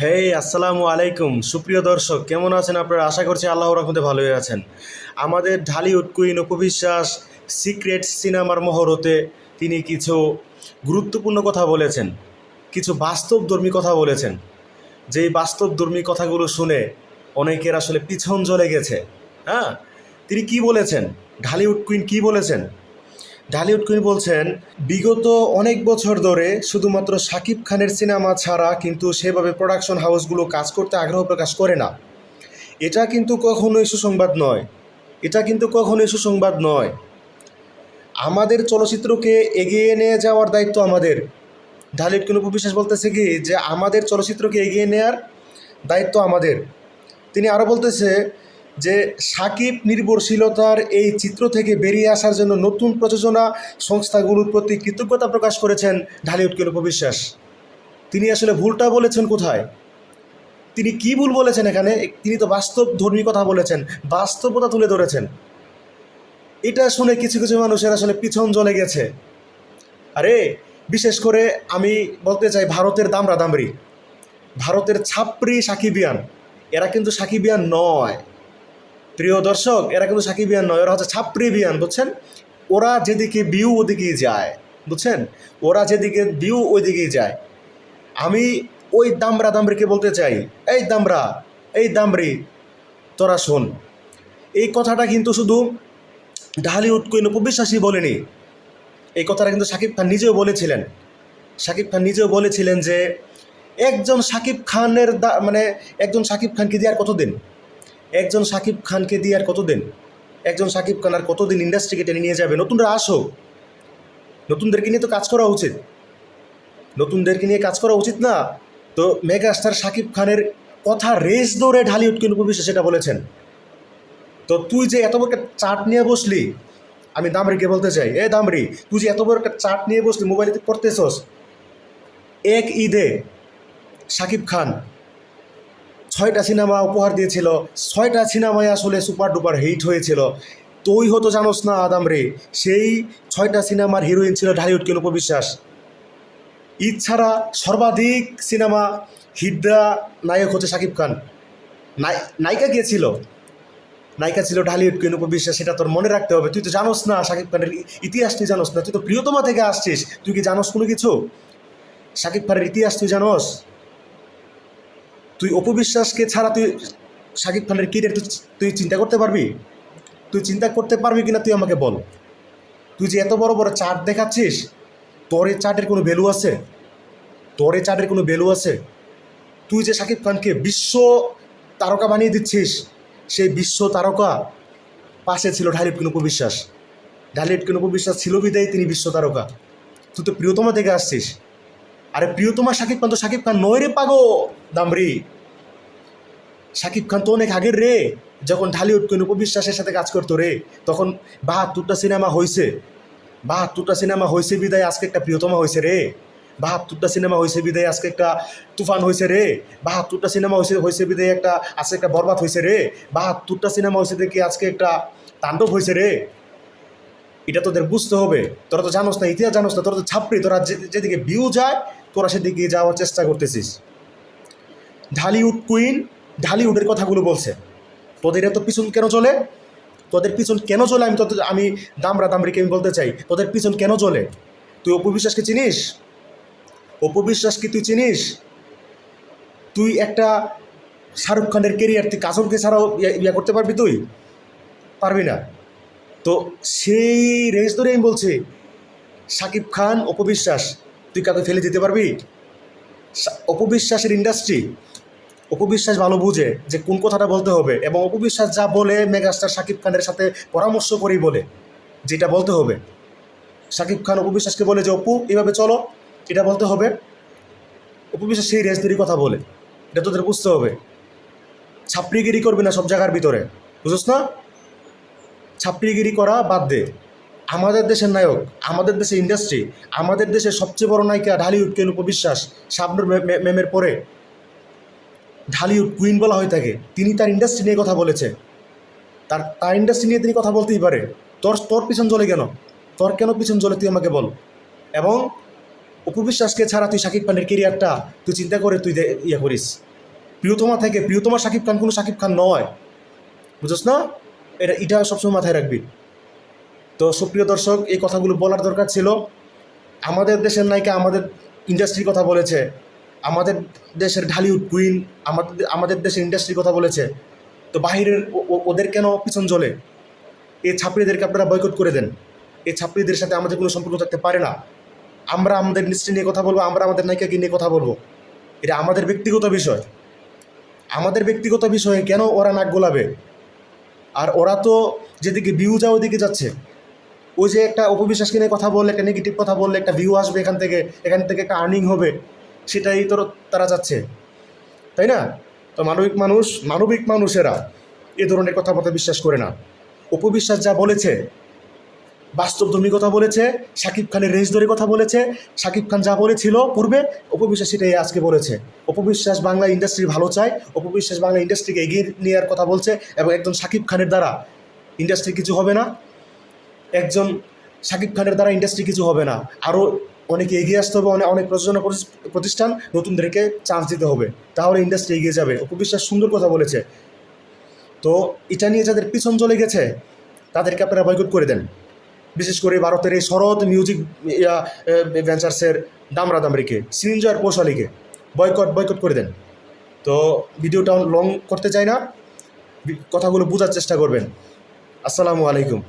হেই আসসালামু আলাইকুম। সুপ্রিয় দর্শক, কেমন আছেন আপনারা? আশা করছি আল্লাহর রহমতে ভালোই আছেন। আমাদের ঢালিউড কুইন অপবিশ্বাস সিক্রেট সিনেমার মহরতে তিনি কিছু গুরুত্বপূর্ণ কথা বলেছেন, কিছু বাস্তবধর্মী কথা বলেছেন। যেই বাস্তবধর্মী কথাগুলো শুনে অনেকের আসলে পিছন জ্বলে গেছে। হ্যাঁ? তিনি কি বলেছেন? ঢালিউড কুইন কি বলেছেন? ঢালিউড কুইন বলছেন, বিগত অনেক বছর ধরে শুধুমাত্র শাকিব খানের সিনেমা ছাড়া কিন্তু সেভাবে প্রোডাকশন হাউসগুলো কাজ করতে আগ্রহ প্রকাশ করে না। এটা কিন্তু কখনোই সুসংবাদ নয়। এটা কিন্তু কখনোই সুসংবাদ নয়। আমাদের চলচ্চিত্রকে এগিয়ে নিয়ে যাওয়ার দায়িত্ব আমাদের। ঢালিউড কুইন বিশ্বাস বলতেছে কি, যে আমাদের চলচ্চিত্রকে এগিয়ে নেওয়ার দায়িত্ব আমাদের। তিনি আরও বলতেছে যে সাকিব নির্ভরশীলতার এই চিত্র থেকে বেরিয়ে আসার জন্য নতুন প্রযোজনা সংস্থাগুলোর প্রতি কৃতজ্ঞতা প্রকাশ করেছেন ঢালিউড কিন উপবিশ্বাস তিনি আসলে ভুলটা বলেছেন কোথায়? তিনি কি ভুল বলেছেন এখানে? তিনি তো বাস্তব ধর্মী কথা বলেছেন, বাস্তবতা তুলে ধরেছেন। এটা শুনে কিছু কিছু মানুষের আসলে পিছন জ্বলে গেছে। আরে, বিশেষ করে আমি বলতে চাই ভারতের দামরা দামরি ভারতের ছাপরি সাকিবিয়ান। এরা কিন্তু সাকিবিয়ান নয়। প্রিয় দর্শক, এরা কিন্তু সাকিবিয়ান নয়, ওরা হচ্ছে ছাপরি বিয়ান বুঝছেন? ওরা যেদিকে বিউ ওদিকেই যায়, বুঝছেন? ওরা যেদিকে বিউ ওইদিকেই যায়। আমি ওই দামরা দামরিকে বলতে চাই, এই দামরা, এই দামরি, তোরা শোন। এই কথাটা কিন্তু শুধু ঢালিউড কুইন উপবিশ্বাসী বলেনি। এই কথাটা কিন্তু শাকিব খান নিজেও বলেছিলেন। শাকিব খান নিজেও বলেছিলেন যে, একজন শাকিব খানের মানে একজন শাকিব খানকে দিয়ে আর কতদিন? একজন সাকিব খানকে দিয়ে আর কতদিন? একজন শাকিব খান আর কতদিন ইন্ডাস্ট্রিকে টেনে নিয়ে যাবে? নতুনরা আসো। নতুনদেরকে নিয়ে তো কাজ করা উচিত। নতুনদেরকে নিয়ে কাজ করা উচিত না। তো মেগা স্টার শাকিব খানের কথা রেস দৌড়ে ঢালিউড কিন্তু উপবিশ্বাস সেটা বলেছেন। তো তুই যে এত বড় একটা চাট নিয়ে বসলি, আমি দামরিকে বলতে চাই? এ দামরি তুই যে এত বড় একটা চাট নিয়ে বসলি, মোবাইলে করতেছস। এক ঈদে শাকিব খান ছয়টা সিনেমা উপহার দিয়েছিল, ছয়টা সিনেমায় আসলে সুপার ডুপার হিট হয়েছিল। তুই হতো জানোস না, আদাম রে, সেই ছয়টা সিনেমার হিরোইন ছিল ঢালিউড কেন উপবিশ্বাস। ঈদ ছাড়া সর্বাধিক সিনেমা হিডরা নায়ক হচ্ছে শাকিব খান। নায়িকা কে ছিল? নায়িকা ছিল ঢালিউড কেন উপবিশ্বাস, সেটা তোর মনে রাখতে হবে। তুই তো জানোস না, শাকিব খানের ইতিহাস তুই জানোস না। তুই তো প্রিয়তমা থেকে আসছিস। তুই কি জানোস কোনো কিছু? শাকিব খানের ইতিহাস তুই জানোস? তুই অপবিশ্বাসকে ছাড়া তুই শাকিব খানের কিরের তুই তুই চিন্তা করতে পারবি? তুই চিন্তা করতে পারবি কিনা তুই আমাকে বল। তুই যে এত বড় বড় চার্ট দেখাচ্ছিস, তোর এই চার্টের কোনো ভ্যালু আছে? তোর এই চার্টের কোনো ভ্যালু আছে? তুই যে শাকিব খানকে বিশ্ব তারকা বানিয়ে দিচ্ছিস, সেই বিশ্ব তারকা পাশে ছিল ঢালিউড কিন উপবিশ্বাস ঢালিউড কিন উপবিশ্বাস ছিল বিদায়, তিনি বিশ্ব তারকা। তুই তো প্রিয়তমা থেকে আসছিস। আরে প্রিয়তমা শাকিব খান তো শাকিব খান নয় রে পাগো দামরি শাকিব খান তো অনেক আগের রে, যখন ঢালিউড কোন উপবিশ্বাসের সাথে কাজ করতো রে, তখন বাহাত্তরটা সিনেমা হয়েছে বাহাত্তরটা সিনেমা হয়েছে বিদায়, আজকে একটা প্রিয়তমা হয়েছে রে। বাহাত্তরটা সিনেমা হয়েছে বিদায়, আজকে একটা তুফান হয়েছে রে। বাহাত্তরটা সিনেমা হয়েছে হয়েছে বিদায় একটা আজকে একটা বরবাদ হয়েছে রে। বাহাত্তরটা সিনেমা হয়েছে দেখি আজকে একটা তাণ্ডব হয়েছে রে। এটা তোদের বুঝতে হবে। তোরা তো জানোস না, ইতিহাস জানোস না, তোরা তো ছাপড়ি, তোরা যেদিকে ভিউ যায়, তোরা সেদিকে যাওয়ার চেষ্টা করতেছিস। ঢালিউড কুইন ঢালিউডের কথাগুলো বলছে। তোদের এত পিছন কেন চলে? তোদের পিছন কেন চলে? আমি তোদের আমি দামরা দামরিকে আমি বলতে চাই, তোদের পিছন কেন চলে? তুই অপু বিশ্বাসকে চিনিস? অপু বিশ্বাস কি তুই চিনিস? তুই একটা শাহরুখ খানের কেরিয়ার তুই কাজলকে ছাড়াও ইয়া করতে পারবি তুই? পারবি না। তো সেই রেঞ্জ ধরে আমি বলছি শাকিব খান অপবিশ্বাস তুই কাকে ফেলে দিতে পারবি? অপবিশ্বাসের ইন্ডাস্ট্রি অপবিশ্বাস ভালো বুঝে যে কোন কথাটা বলতে হবে এবং অপবিশ্বাস যা বলে মেগাস্টার শাকিব খানের সাথে পরামর্শ করেই বলে, যেটা বলতে হবে। শাকিব খান অপবিশ্বাসকে বলে যে, অপু, এভাবে চলো, এটা বলতে হবে। অপবিশ্বাস সেই রেঞ্জদেরই কথা বলে, এটা তোদের বুঝতে হবে। ছাপড়িগিরি করবি না সব জায়গার ভিতরে বুঝছ না? ছাপড়িগিরি করা বাদ দে। আমাদের দেশের নায়ক, আমাদের দেশের ইন্ডাস্ট্রি আমাদের দেশের সবচেয়ে বড় নায়িকা ঢালিউড কেন উপবিশ্বাস শাবনুর মে- মে- ম্যামের পরে। ঢালিউড কুইন বলা হয়ে থাকে তিনি তার ইন্ডাস্ট্রি নিয়ে কথা বলেছে। তার তার ইন্ডাস্ট্রি নিয়ে তিনি কথা বলতেই পারে। তোর তোর পিছন চলে কেন? তোর কেন পিছন চলে তুই আমাকে বল। এবং অপবিশ্বাসকে ছাড়া তুই শাকিব খানের কেরিয়ারটা তুই চিন্তা করে তুই ইয়ে করিস। প্রিয়তমা থেকে, প্রিয়তমা, শাকিব খান কোনো শাকিব খান নয়। বুঝছ না? এটা এটা সবসময় মাথায় রাখবি। তো সুপ্রিয় দর্শক, এই কথাগুলো বলার দরকার ছিল। আমাদের দেশের নায়িকা আমাদের ইন্ডাস্ট্রির কথা বলেছে। আমাদের দেশের ঢালিউড কুইন আমাদের আমাদের দেশের ইন্ডাস্ট্রির কথা বলেছে। তো বাহিরের ওদের কেন পিছন চলে? এই ছাত্রীদেরকে আপনারা বয়কট করে দেন। এই ছাত্রীদের সাথে আমাদের কোনো সম্পর্ক থাকতে পারে না। আমরা আমাদের ইন্ডাস্ট্রি নিয়ে কথা বলব, আমরা আমাদের নায়িকাকে নিয়ে কথা বলব। এটা আমাদের ব্যক্তিগত বিষয়। আমাদের ব্যক্তিগত বিষয়ে কেন ওরা নাক গোলাবে? আর ওরা তো যেদিকে ভিউ যা ওদিকে যাচ্ছে। ওই যে একটা অপবিশ্বাসকে নিয়ে কথা বললে, একটা নেগেটিভ কথা বললে, একটা ভিউ আসবে এখান থেকে এখান থেকে একটা আর্নিং হবে, সেটাই তো তারা যাচ্ছে তাই না? তো মানবিক মানুষ, মানবিক মানুষেরা এ ধরনের কথা কথাবার্তা বিশ্বাস করে না। অপবিশ্বাস যা বলেছে বাস্তবধর্মী কথা বলেছে শাকিব খানের রেস ধরে কথা বলেছে শাকিব খান যা বলেছিল পূর্বে, অপবিশ্বাস সেটাই আজকে বলেছে। অপবিশ্বাস বাংলা ইন্ডাস্ট্রি ভালো চায়, অপবিশ্বাস বাংলা ইন্ডাস্ট্রিকে এগিয়ে নেওয়ার কথা বলছে এবং একজন শাকিব খানের দ্বারা ইন্ডাস্ট্রি কিছু হবে না। একজন শাকিব খানের দ্বারা ইন্ডাস্ট্রি কিছু হবে না। আরও অনেকে এগিয়ে আসতে হবে অনেক অনেক প্রযোজনা প্রতিষ্ঠান নতুনদেরকে চান্স দিতে হবে। তাহলে ইন্ডাস্ট্রি এগিয়ে যাবে। অপবিশ্বাস সুন্দর কথা বলেছে। তো এটা নিয়ে যাদের পিছন চলে গেছে, তাদেরকে আপনারা বয়কট করে দেন। বিশেষ করে ভারতের এই শরৎ মিউজিক ভেঞ্চার্সের দামরা দামরিকে সিনজয়ের পোশালিকে বয়কট বয়কট করে দেন। তো ভিডিওটা লং করতে চাই না। কথাগুলো বোঝার চেষ্টা করবেন। আসসালামু আলাইকুম।